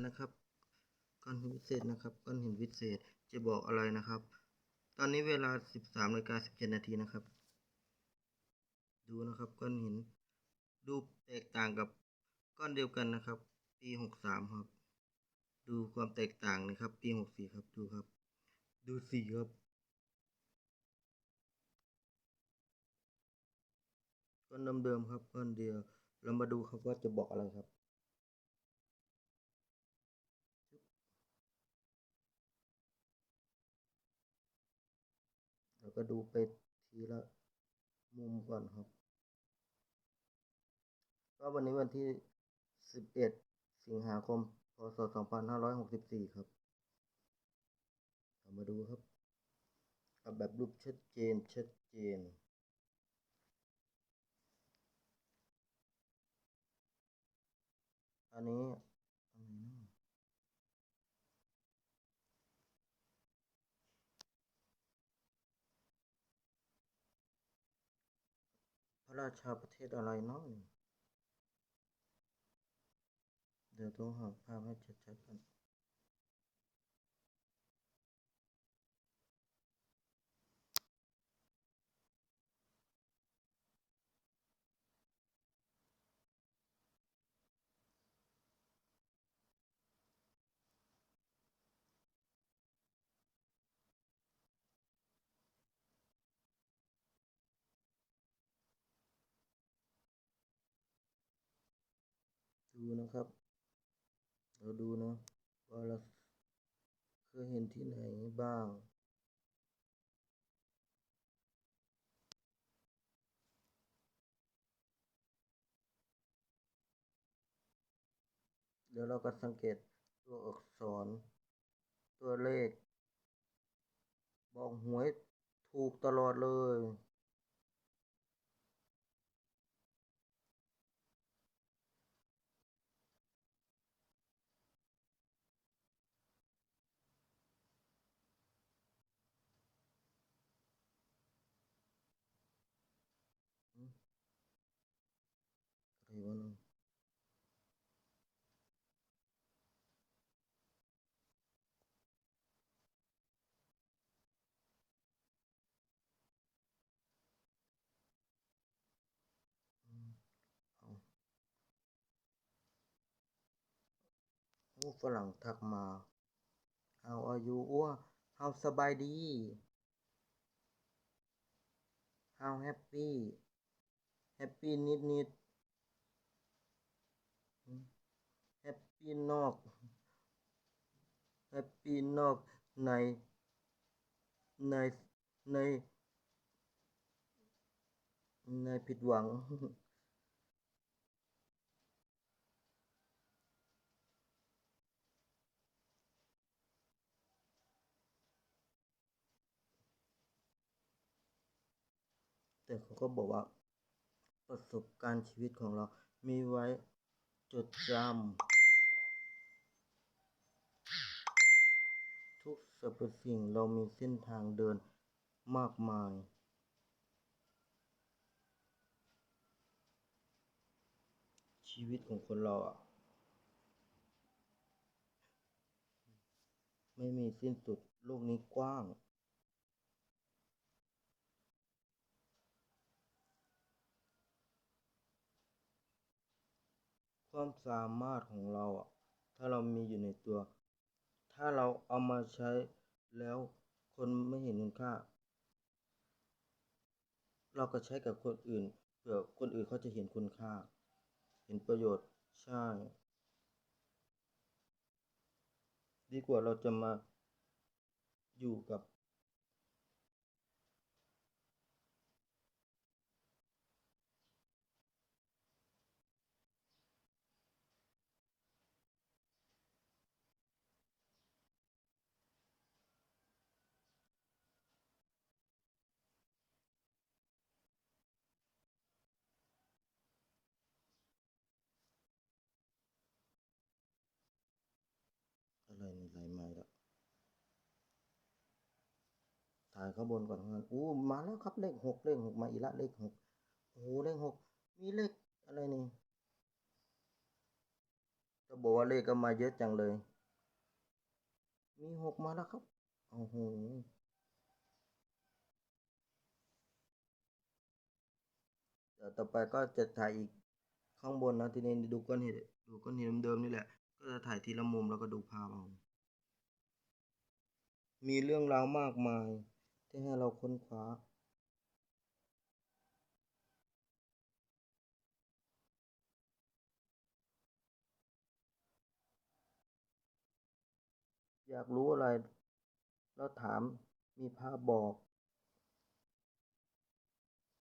แล้วนะครับก้อนหินวิเศษนะครับก้อนหินวิเศษจะบอกอะไรนะครับ ตอนนี้เวลา 13นาฬิกา17นาทีนะครับ ดูนะครับก้อนหินรูปแตกต่างกับก้อนเดียวกันนะครับ ปี 63 ครับ ดูความแตกต่างนะครับ ปี 64 ครับดูครับ ดูสีครับก้อนเดิมๆครับก้อนเดียวเรามาดูครับว่าจะบอกอะไรครับ เรา ก็ดูไปทีละมุมก่อนครับ ก็วันนี้วันที่ 11 สิงหาคม พศ 2564 ครับเรามาดูครับเอาแบบรูปชัดเจน ชัดเจนอันนี้อะไรนะพ ราชาประเทศอะไรเนาะเดี๋ยวต้องหาภาพให้ชัดๆกัน ดูนะครับ เราดูนะว่าเราเคยเห็นที่ไหนบ้างเดี๋ยวเราก็สังเกตตัวอักษร ตัวเลข บอกหวยถูกตลอดเลย อืมอะไรวะเนี่ยอืมเอา ผู้ฝรั่งทักมา เอาอายุอ้วเอาสบายดี เอาแฮปปี้ แฮปปี้นิดนิดแฮปปี้นอก แฮปปี้นอกใน ใน ใน ในผิดหวัง แต่เขาก็บอกว่า ประสบการณ์ชีวิตของเรา มีไว้จดจำทุกสรรพสิ่งเรามีเส้นทางเดินมากมาย ชีวิตของคนเราอะ ไม่มีสิ้นสุดโลกนี้กว้าง ความสามารถของเราอะถ้าเรามีอยู่ในตัว ถ้าเราเอามาใช้แล้วคนไม่เห็นคุณค่า เราก็ใช้กับคนอื่นเผื่อคนอื่นเขาจะเห็นคุณค่า เห็นประโยชน์ใช่ ดีกว่าเราจะมาอยู่กับ อะไรนี่ไหลมาแล้ว ถ่ายข้างบนก่อนครับอู้มาแล้วครับเลขหกเลขหกมาอีกละเลขหกโอ้โหเลขหกมีเลขอะไรนี่จะบอกว่าเลขก็มาเยอะจังเลย มีหกมาแล้วครับโอ้โหเดี๋ยวต่อไปก็จะถ่ายอีกข้างบนนะทีนี้ดูก้อนหินดูก้อนหินเดิมๆนี่แหละ ก็จะถ่ายทีละมุมแล้วก็ดูภาพเอามีเรื่องราวมากมาย ที่ให้เราค้นคว้าอยากรู้อะไร แล้วถามมีภาพบอก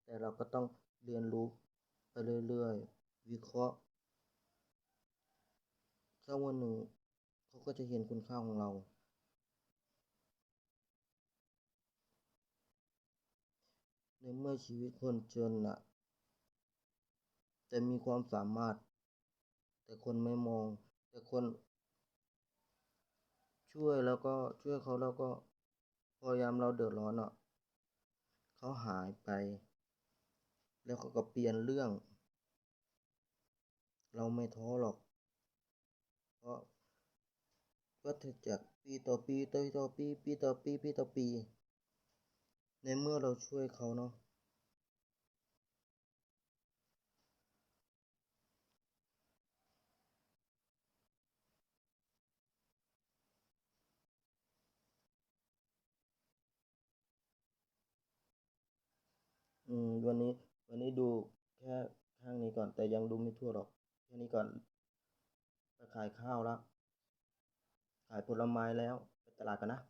แต่เราก็ต้องเรียนรู้ไปเรื่อยๆ วิเคราะห์สักวันหนึ่งเขาก็จะเห็นคุณค่าของเรา ในเมื่อชีวิตคนจนน่ะ แต่มีความสามารถ แต่คนไม่มอง แต่คน ช่วยแล้วก็ช่วยเขาแล้วก็พอยามเราเดือดร้อนอะเขาหายไป แล้วเขาก็เปลี่ยนเรื่อง เราไม่ท้อหรอก เพราะวัฏจักรปีต่อปีต่อต่อปี ปีต่อปี ปีต่อปี ในเมื่อเราช่วยเขาเนาะอืมวันนี้วันนี้ดูแค่ข้างนี้ก่อน แต่ยังดูไม่ทั่วหรอก แค่นี้ก่อนไปขายข้าวแล้ว ขายผลไม้แล้ว ไปตลาดกันนะ